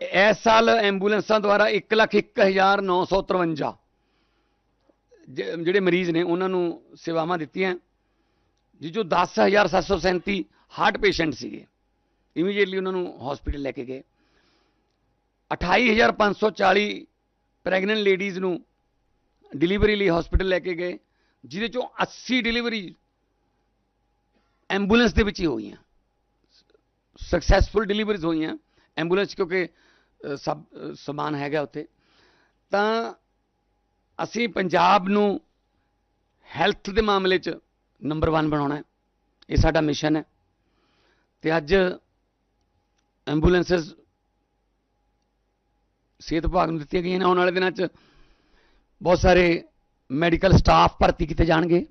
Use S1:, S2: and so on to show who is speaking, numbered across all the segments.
S1: ਇਸ ਸਾਲ ਐਂਬੂਲੈਂਸਾਂ ਦੁਆਰਾ 101953 ਜ- ਜਿਹੜੇ ਮਰੀਜ਼ ਨੇ, ਉਹਨਾਂ ਨੂੰ ਸੇਵਾਵਾਂ ਦਿੱਤੀਆਂ। ਜੀ ਜੋ 10737 ਹਾਰਟ ਪੇਸ਼ੈਂਟ ਸੀਗੇ। ਇਮੀਡੀਏਟਲੀ ਉਹਨਾਂ ਨੂੰ ਹਸਪੀਟਲ ਲੈ ਕੇ ਗਏ। 28540 ਪ੍ਰੈਗਨੈਂਟ ਲੇਡੀਜ਼ ਨੂੰ ਡਿਲੀਵਰੀ ਲਈ ਹਸਪੀਟਲ ਲੈ ਕੇ ਗਏ, ਜਿਹਦੇ ਚੋਂ 80 ਡਿਲੀਵਰੀ ਐਂਬੂਲੈਂਸ ਦੇ ਵਿੱਚ ਹੀ ਹੋਈਆਂ। ਸਕਸੈਸਫੁਲ ਡਿਲੀਵਰੀਜ਼ ਹੋਈਆਂ। ਐਂਬੂਲੈਂਸ ਕਿਉਂਕਿ ਸਭ ਸਮਾਨ ਹੈਗਾ ਉੱਥੇ। ਤਾਂ ਅਸੀਂ ਪੰਜਾਬ ਨੂੰ ਹੈਲਥ ਦੇ ਮਾਮਲੇ 'ਚ ਨੰਬਰ 1 ਬਣਾਉਣਾ ਹੈ। ਇਹ ਸਾਡਾ ਮਿਸ਼ਨ ਹੈ। ਤੇ ਅੱਜ ਐਂਬੂਲੈਂਸਸ ਸਿਹਤ ਵਿਭਾਗ ਨੂੰ ਦਿੱਤੀਆਂ ਗਈਆਂ ਨੇ। ਆਉਣ ਵਾਲੇ ਦਿਨਾਂ 'ਚ ਬਹੁਤ ਸਾਰੇ ਮੈਡੀਕਲ ਸਟਾਫ ਭਰਤੀ ਕੀਤੇ ਜਾਣਗੇ।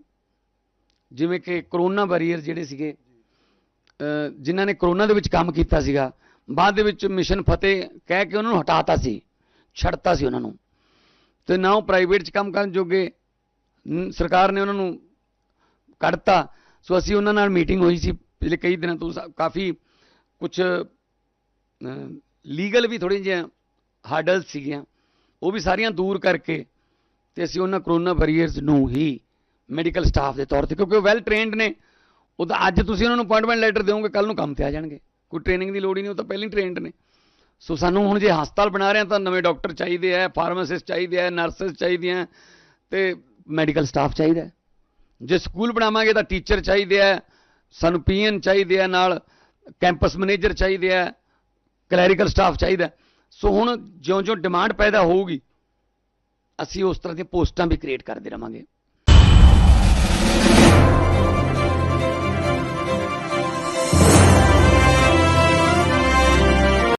S1: ਜਿਵੇਂ ਕਿ ਕਰੋਨਾ ਵਾਰੀਅਰ ਜਿਹੜੇ ਸੀਗੇ ਜਿਨ੍ਹਾਂ ਨੇ ਕਰੋਨਾ ਦੇ ਵਿੱਚ ਕੰਮ ਕੀਤਾ ਸੀਗਾ ਬਾਅਦ ਦੇ ਵਿੱਚ ਮਿਸ਼ਨ ਫਤਿਹ ਕਹਿ ਕੇ ਉਹਨਾਂ ਨੂੰ ਹਟਾਤਾ ਸੀ, ਛੱਡਤਾ ਸੀ ਉਹਨਾਂ ਨੂੰ। ਤੇ ਨਾ ਉਹ ਪ੍ਰਾਈਵੇਟ 'ਚ ਕੰਮ ਕਰਨ ਜੋਗੇ ਸਰਕਾਰ ਨੇ ਉਹਨਾਂ ਨੂੰ ਕੱਢਤਾ। ਸੋ ਅਸੀਂ ਉਹਨਾਂ ਨਾਲ ਮੀਟਿੰਗ ਹੋਈ ਸੀ ਪਿਛਲੇ ਕਈ ਦਿਨਾਂ ਤੋਂ ਕਾਫੀ ਕੁਝ ਲੀਗਲ ਵੀ ਥੋੜ੍ਹੀਆਂ ਜਿਹੀਆਂ ਹਾਰਡਲ ਸੀਗੀਆਂ। ਉਹ ਵੀ ਸਾਰੀਆਂ ਦੂਰ ਕਰਕੇ ਤੇ ਅਸੀਂ ਉਹਨਾਂ ਕਰੋਨਾ ਵਾਰੀਅਰਸ ਨੂੰ ਹੀ ਮੈਡੀਕਲ ਸਟਾਫ ਦੇ ਤੌਰ ਤੇ, ਕਿਉਂਕਿ ਉਹ ਵੈਲ ਟ੍ਰੇਨਡ ਨੇ। ਉਹ ਤਾਂ ਅੱਜ ਤੁਸੀਂ ਉਹਨਾਂ ਨੂੰ ਅਪਾਇੰਟਮੈਂਟ ਲੈਟਰ ਦਿਓਗੇ ਕੱਲ ਨੂੰ ਕੰਮ ਤੇ ਆ ਜਾਣਗੇ। ਕੋਈ ਟ੍ਰੇਨਿੰਗ ਦੀ ਲੋੜ ਹੀ ਨਹੀਂ, ਉਹ ਤਾਂ ਪਹਿਲਾਂ ਹੀ ਟ੍ਰੇਨਡ ਨੇ। ਸੋ ਸਾਨੂੰ ਹੁਣ ਜੇ ਹਸਪਤਾਲ ਬਣਾ ਰਹੇ ਹਾਂ ਤਾਂ ਨਵੇਂ ਡਾਕਟਰ ਚਾਹੀਦੇ ਆ ਫਾਰਮਾਸਿਸਟ ਚਾਹੀਦੇ ਆ ਨਰਸਸ ਚਾਹੀਦੀਆਂ ਤੇ ਮੈਡੀਕਲ ਸਟਾਫ ਚਾਹੀਦਾ ਜੇ ਸਕੂਲ ਬਣਾਵਾਂਗੇ ਤਾਂ ਟੀਚਰ ਚਾਹੀਦੇ ਆ, ਸਾਨੂੰ ਪੀਐਨ ਚਾਹੀਦੇ ਆ ਨਾਲ ਕੈਂਪਸ ਮੈਨੇਜਰ ਚਾਹੀਦੇ ਆ ਕਲੈਰੀਕਲ ਸਟਾਫ ਚਾਹੀਦਾ ਸੋ ਹੁਣ ਜਿਉਂ-ਜਿਉਂ ਡਿਮਾਂਡ ਪੈਦਾ ਹੋਊਗੀ, ਅਸੀਂ ਉਸ ਤਰ੍ਹਾਂ ਦੀਆਂ ਪੋਸਟਾਂ ਵੀ ਕ੍ਰੀਏਟ ਕਰਦੇ ਰਵਾਂਗੇ।